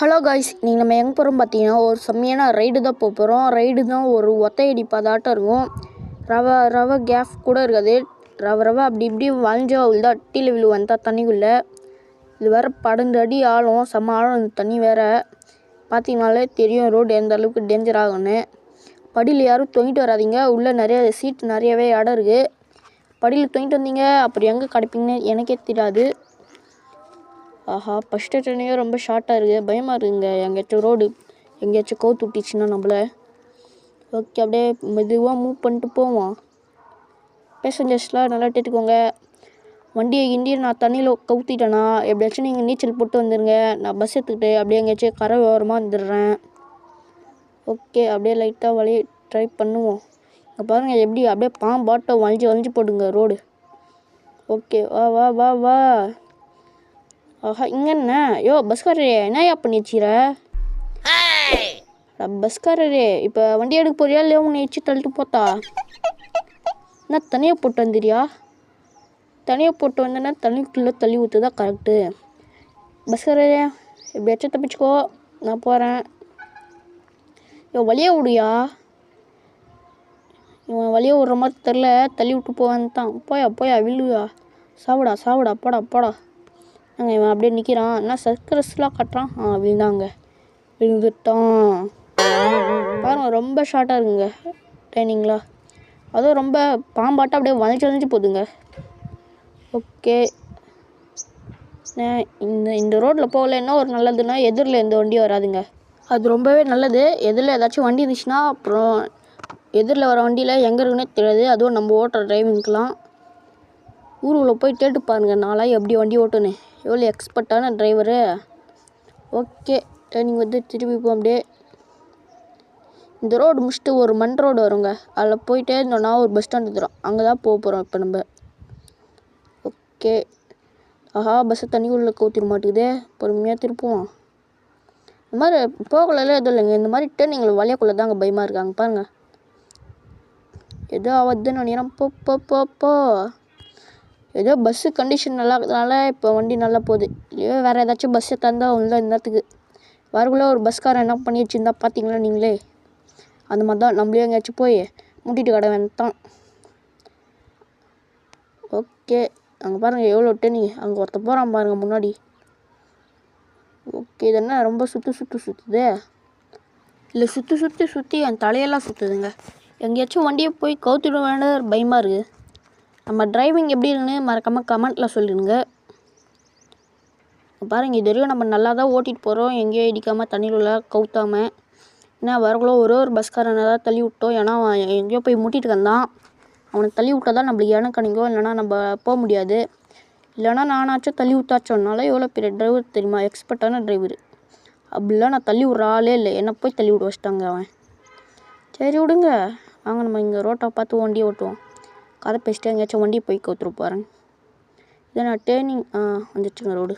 Hello guys நீங்கள் நம்ம எங்கே போகிறோம் பார்த்தீங்கன்னா ஒரு செம்மையான ரைடு தான் போக போகிறோம் ரைடு தான் ஒரு ஒத்தையடிப்பாதாட்டம் இருக்கும். ரவை ரவை கேஃப் கூட இருக்காது. ரவை ரவை அப்படி இப்படி வளைஞ்சா விழுதா அட்டியில் விழு வந்தால் தண்ணிக்குள்ளே. இது வேறு பன்னெண்டு அடி ஆழம் செம்ம ஆழம் இந்த தண்ணி வேறு பார்த்தீங்கனாலே தெரியும். ரோடு எந்த அளவுக்கு டேஞ்சர் ஆகும்னு. படியில் யாரும் தொங்கிட்டு வராதீங்க. உள்ளே நிறைய சீட் நிறையவே இடம் இருக்குது படியில் தொங்கிட்டு வந்தீங்க. அப்புறம் எங்கே கிடைப்பீங்கன்னு எனக்கே தெரியாது. ஆஹா ஃபஸ்ட் ட்ரெயினே ரொம்ப ஷார்ட்டாக இருக்குது பயமாக இருக்குங்க. எங்கேயாச்சும் ரோடு எங்கேயாச்சும் கவுத்து விட்டுச்சுன்னா நம்மளை. ஓகே அப்படியே மெதுவாக மூவ் பண்ணிட்டு போவோம். பேசஞ்சர்ஸ்லாம் நல்லா கேட்டுக்கோங்க வண்டியை கிண்டி நான் தண்ணியில் கவுத்திட்டேனா எப்படியாச்சும் நீங்கள் நீச்சல் போட்டு வந்துடுங்க நான் பஸ் எடுத்துக்கிட்டு அப்படியே எங்கேயாச்சும் கரை ஓரமாக வந்துடுறேன். ஓகே அப்படியே லைட்டாக வழி ட்ரை பண்ணுவோம். இங்கே பாருங்கள் எப்படி அப்படியே பாம்பாட்டம் வளைஞ்சு வளைஞ்சு போடுங்க ரோடு ஓகே வா வா வா வா. ஆஹா இங்கே என்ன யோ பஸ்காரரே என்னய்யா பண்ணி வச்சிர பஸ்காரரே இப்போ வண்டி எடுக்க போறியா இல்லையா உன்னை வச்சு தள்ளிட்டு போத்தா? என்ன தனியாக போட்டு வந்துறியா தனியாக போட்டு வந்தேன்னா தண்ணிக்குள்ளே தள்ளி ஊற்றுதான் கரெக்டு பஸ்காரரே எப்படியாச்சும் தப்பிச்சுக்கோ நான் போகிறேன் யோ வழியே விடுயா இவன் வழியே விடுற மாதிரி தெரில தள்ளி விட்டு போவான்னு தான் போயா போயா விழுவா சாப்பிடா சாப்பிடா போடா போடா. அங்கே இவன் அப்படியே நிற்கிறான் என்ன சர்க்கஸ்லாம் கட்டுறான்? ஆ விழுந்தாங்க விழுந்துட்டான். பாருங்க ரொம்ப ஷார்ட்டாக இருக்குங்க ட்ரைனிங்லாம் அதுவும் ரொம்ப பாம்பாட்டம் அப்படியே வளைஞ்சு வளைஞ்சு போகுதுங்க. ஓகே. இந்த இந்த ரோட்டில் போகல என்ன ஒரு நல்லதுன்னா எதிரில் எந்த வண்டியும் வராதுங்க. அது ரொம்பவே நல்லது. எதிரில் ஏதாச்சும் வண்டி இருந்துச்சுன்னா அப்புறம் எதிரில் வர வண்டியில் எங்கே இருக்குன்னே தெரியாது. அதுவும் நம்ம ஓட்டுற டிரைவிங்க்கெலாம் ஊருக்குள்ளே போய் கேட்டு பாருங்க நாளாக எப்படி வண்டி ஓட்டுன்னு எவ்வளோ எக்ஸ்பர்ட்டான டிரைவரு? ஓகே டேர்னிங் வந்து திருப்பி போ அப்படியே. இந்த ரோடு முடிச்சுட்டு ஒரு மண் ரோடு வருங்க. அதில் போயிட்டே இருந்தோன்னா ஒரு பஸ் ஸ்டாண்ட் தரும் அங்கே தான் போக போகிறோம் இப்போ நம்ம. ஓகே. ஆஹா பஸ்ஸை தண்ணி உள்ள கவுத்திட மாட்டேங்குதே. பொறுமையாக திருப்புவோம். இந்த மாதிரி போகலாம் எதுவும் இல்லைங்க. இந்த மாதிரி டேர்னிங்கில் வழியக்குள்ளே தாங்க பயமாக இருக்காங்க. பாருங்கள் ஏதோ ஆகுதுன்னு நினைக்கிறேன். போ போ போ போ. ஏதோ பஸ்ஸு கண்டிஷன் நல்லா இருக்கிறதுனால இப்போ வண்டி நல்லா போகுது. இல்லையோ வேறு ஏதாச்சும் பஸ்ஸை தந்தால் உள்ள நேரத்துக்கு வரக்குள்ளே ஒரு பஸ்காரன் என்ன பண்ணி வச்சுருந்தா பார்த்தீங்களா நீங்களே? அந்த மாதிரி தான் நம்மளே எங்கேயாச்சும் போய் முட்டிட்டு கடை வேண்டாம் ஓகே. அங்கே பாருங்கள் எவ்வளோ டெனி அங்கே ஒருத்த போகிறான் பாருங்கள் முன்னாடி. ஓகே இது என்ன? ரொம்ப சுற்றி சுற்றி சுற்றுதே இல்லை சுற்றி சுற்றி சுற்றி என் தலையெல்லாம் சுற்றுதுங்க எங்கேயாச்சும் வண்டியை போய் கவுத்திட வேண்டிய பயமாக இருக்குது நம்ம டிரைவிங் எப்படி இருக்குன்னு மறக்காமல் கமெண்ட்டில் சொல்லிடுங்க. பாருங்கள் இது வரைக்கும் நம்ம நல்லா தான் ஓட்டிகிட்டு போகிறோம் எங்கேயோ இடிக்காமல் தண்ணியில் உள்ள கவுத்தாமல் ஏன்னா வரக்குள்ள ஒரே ஒரு பஸ்காரனை தான் தள்ளி விட்டோம். ஏன்னா அவன் எங்கேயோ போய் முட்டிட்டு வந்தான் அவனை தள்ளி விட்டா தான் நம்மளுக்கு இடம் கிடைக்கும் இல்லைனா நம்ம போக முடியாது. இல்லைனா நானாச்சும் தள்ளி விட்டாச்சோன்னால எவ்வளோ பெரிய டிரைவர் தெரியுமா? எக்ஸ்பர்ட்டான டிரைவர் அப்படிலாம் நான் தள்ளி விட்ற ஆளே இல்லை. என்னை போய் தள்ளி விட வச்சிட்டாங்க அவன். சரி விடுங்க. வாங்க நம்ம இங்கே ரோட்டை பார்த்து வண்டியை ஓட்டுவோம். அதை பேசிட்டு எங்கேயாச்சும் வண்டி போய் கவுத்துரு போகிறேன் இதை நான் டேர்னிங் ஆ வந்துச்சுங்க ரோடு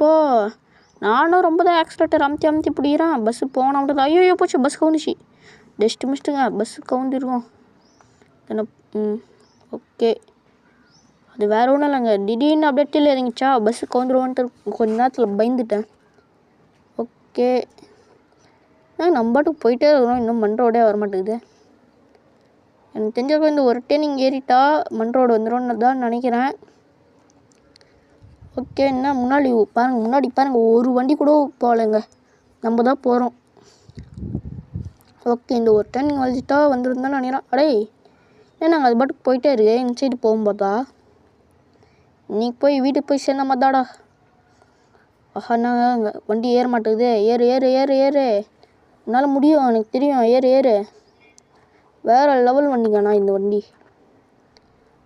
போ நானும் ரொம்ப தான் ஆக்சிலேட்டர் அமுத்தி அமுத்தி பிடிக்கிறான். பஸ்ஸு போனால் மட்டும் ஐயோ போச்சு பஸ் கவுந்துச்சு. டெஸ்ட்டு மிஸ்ட்டுங்க பஸ்ஸு கவுந்துருவோம். என்ன ம் ஓகே அது வேறு ஒன்றும் இல்லைங்க. திடீர்னு அப்டேட்டில் டீல் இறங்கிச்சா பஸ்ஸு கவுந்துருவோன்ட்டு கொஞ்ச நேரத்தில் பயந்துட்டேன். ஓகே நம்ம பாட்டுக்கு போயிட்டே இருக்கிறோம் இன்னும் மண் ரோடே வர மாட்டேங்குது எனக்கு தெரிஞ்சப்போ இந்த ஒரு டேனிங் ஏறிட்டா மண் ரோடு வந்துடும்னு தான் நினைக்கிறேன். ஓகே என்ன முன்னாடி பாருங்கள் முன்னாடி பாருங்கள் ஒரு வண்டி கூட போகலைங்க. நம்ம தான் போகிறோம் ஓகே இந்த ஒரு டேனிங் வலிச்சிட்டா வந்துருந்தான் நினைக்கிறேன். அடே ஏன் நாங்கள் அது பாட்டுக்கு போயிட்டே இருக்கு இந்த சைடு போகும்போதா? இன்னைக்கு போய் வீட்டுக்கு போய் சேர்ந்த மாதிரிதாடா ஆஹா நாங்கள் வண்டி ஏற மாட்டேங்குது. ஏறு ஏறு ஏறு ஏறு. என்னால் முடியும் எனக்கு தெரியும். ஏறு ஏறு. வேறு லெவல் வண்டிங்கண்ணா இந்த வண்டி?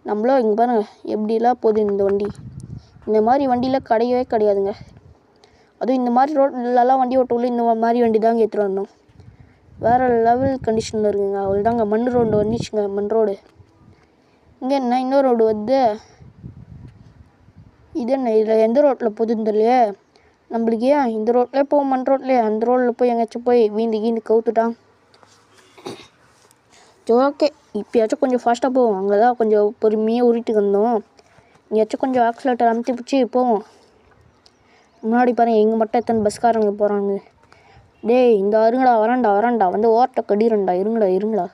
நம்மளும் இங்கே பாருங்கள் எப்படிலாம் போகுது இந்த வண்டி? இந்த மாதிரி வண்டியில் கிடையவே கிடையாதுங்க. அதுவும் இந்த மாதிரி ரோட்லலாம் வண்டி ஓட்டக்குள்ள இந்த மாதிரி வண்டி தாங்க ஏற்றுட்டு வரணும். வேறு லெவல் கண்டிஷனில் இருக்குங்க. அவள் தாங்க மண் ரோடு வந்துச்சுங்க மண் ரோடு இங்கே என்ன இன்னொரு ரோடு வந்து இது என்ன இதில் எந்த ரோட்டில் போகுதுன்னு தெரியலையே. நம்மளுக்கு ஏன் இந்த ரோட்லேயே போவோம் மண் ரோட்லேயே அந்த ரோட்டில் போய் எங்கேயாச்சும் போய் வீந்து கீந்து கவுத்துட்டான் ஓகே இப்போயாச்சும் கொஞ்சம் ஃபாஸ்ட்டாக போவோம் அங்கே தான் கொஞ்சம் பொறுமையாக உருட்டிட்டு வந்தோம். எங்கேயாச்சும் கொஞ்சம் ஆக்சிலேட்டர் அமுத்தி பிடிச்சி போவோம் முன்னாடி பாருங்க எங்கே மட்டும் எத்தனை பஸ்காரங்க போகிறாங்க டேய் இந்த இருங்கடா வரண்டா வரேன்டா. வந்து ஓட்ட கடிறேன்டா. இருங்கடா இருங்கடா.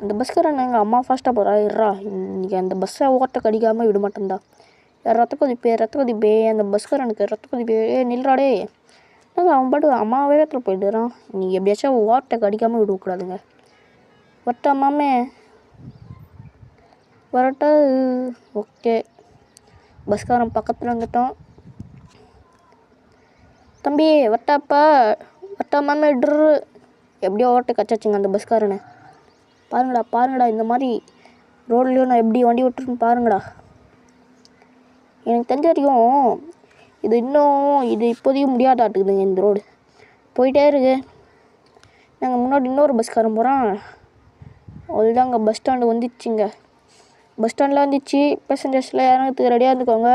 அந்த பஸ்காரன் எங்கள் அம்மா ஃபாஸ்ட்டாக போகிறா இருறா இன்றைக்கி அந்த பஸ்ஸை ஓட்ட கடிக்காமல் விட மாட்டேன்டா. ஏ, ரத்த கொதிப்பே ரத்த கொதிப்பே அந்த பஸ்காரனுக்கு ரத்த கொதிப்பே நில்றாடே நாங்கள் அவன் பாட்டு அம்மா வேகத்தில் போயிட்டுறான் இன்னைக்கு எப்படியாச்சும் ஓட்டை கடிக்காமல் விடக்கூடாதுங்க வரட்டா மாமே வரட்டா. ஓகே. பஸ்காரன் பக்கத்தில் வந்துட்டோம் தம்பி வட்டாப்பா வட்டா மாமே ட்ரு. எப்படியோ ஓட்டை கச்சாச்சுங்க அந்த பஸ்காரனை. பாருங்கடா பாருங்கடா இந்த மாதிரி ரோட்லேயும் நான் எப்படி வண்டி விட்டுருன்னு பாருங்கடா. எனக்கு தெரிஞ்ச வரைக்கும் இது இன்னும் இது இப்போதைக்கு முடியாதாட்டுக்குதுங்க இந்த ரோடு. போயிட்டே இருக்கு. நாங்கள் முன்னாடி இன்னொரு பஸ்காரன் போகிறோம் அதுதாங்க பஸ் ஸ்டாண்டு வந்துச்சுங்க. பஸ் ஸ்டாண்டில் வந்துச்சு. பேசஞ்சர்ஸ்லாம் இறங்கிறதுக்கு ரெடியாக இருந்துக்கோங்க.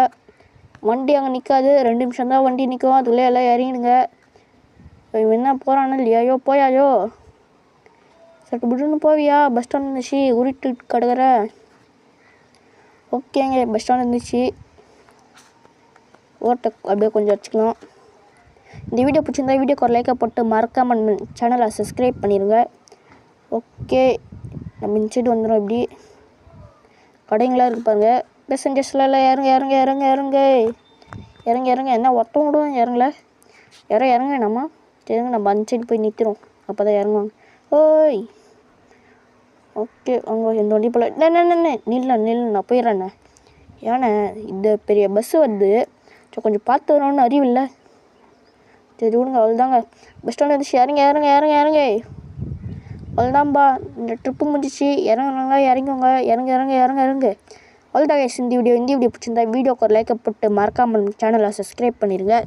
வண்டி அங்கே நிற்காது ரெண்டு நிமிஷம் தான் வண்டி நிற்கும் அதுக்குள்ளே எல்லாம் இறங்கிடுங்க. இவன் என்ன போகிறானு இல்லையாயோ போயாயோ. சட்டு புட்டுன்னு போவியா? பஸ் ஸ்டாண்ட் இருந்துச்சு உருட்டு கிடக்குற ஓகேங்க. பஸ் ஸ்டாண்ட் இருந்துச்சு ஓட்டை அப்படியே கொஞ்சம் வச்சுக்கலாம் இந்த வீடியோ பிடிச்சிருந்தா வீடியோக்கு ஒரு லைக்கை போட்டு மறக்காம சேனலை சப்ஸ்கிரைப் பண்ணிடுங்க ஓகே நம்ம இந்த சைடு வந்துடும் இப்படி. கடைங்களாம் இருக்கு பாருங்க. பேசஞ்சர்ஸ்லாம் இறங்க இறங்க இறங்க இறங்க. இறங்க இறங்க. என்ன ஒருத்தம் விடுவோம் இறங்கல. இறங்க இறங்க நம்ம சரிங்க நம்ம அந்த சைடு போய் நிற்கிறோம் அப்போ தான் இறங்குவாங்க. ஓய். ஓகே அவங்க இந்த வண்டி போல. நில்ல நில்ல நில்ல நான் போயிடுறேண்ணே. ஏண்ணே இந்த பெரிய பஸ்ஸு வந்து சரி கொஞ்சம் பார்த்து வரணும்னு அறிவு இல்லை. சரி விடுங்க அவ்வளோதாங்க பஸ் ஸ்டாண்ட் இருந்துச்சு இறங்க இறங்க இறங்க இறங்க. அவ்வளோதான்பா இந்த ட்ரிப்பு முடிஞ்சிச்சு. இறங்குறாங்க இறங்குவாங்க இறங்க இறங்க இறங்க இறங்க. அவ்வளோதான் இந்த வீடியோ இந்த வீடியோ பிடிச்சிருந்தா வீடியோக்கு ஒரு லைக்கை போட்டு மறக்காமல் சேனலை சப்ஸ்கிரைப் பண்ணிடுங்க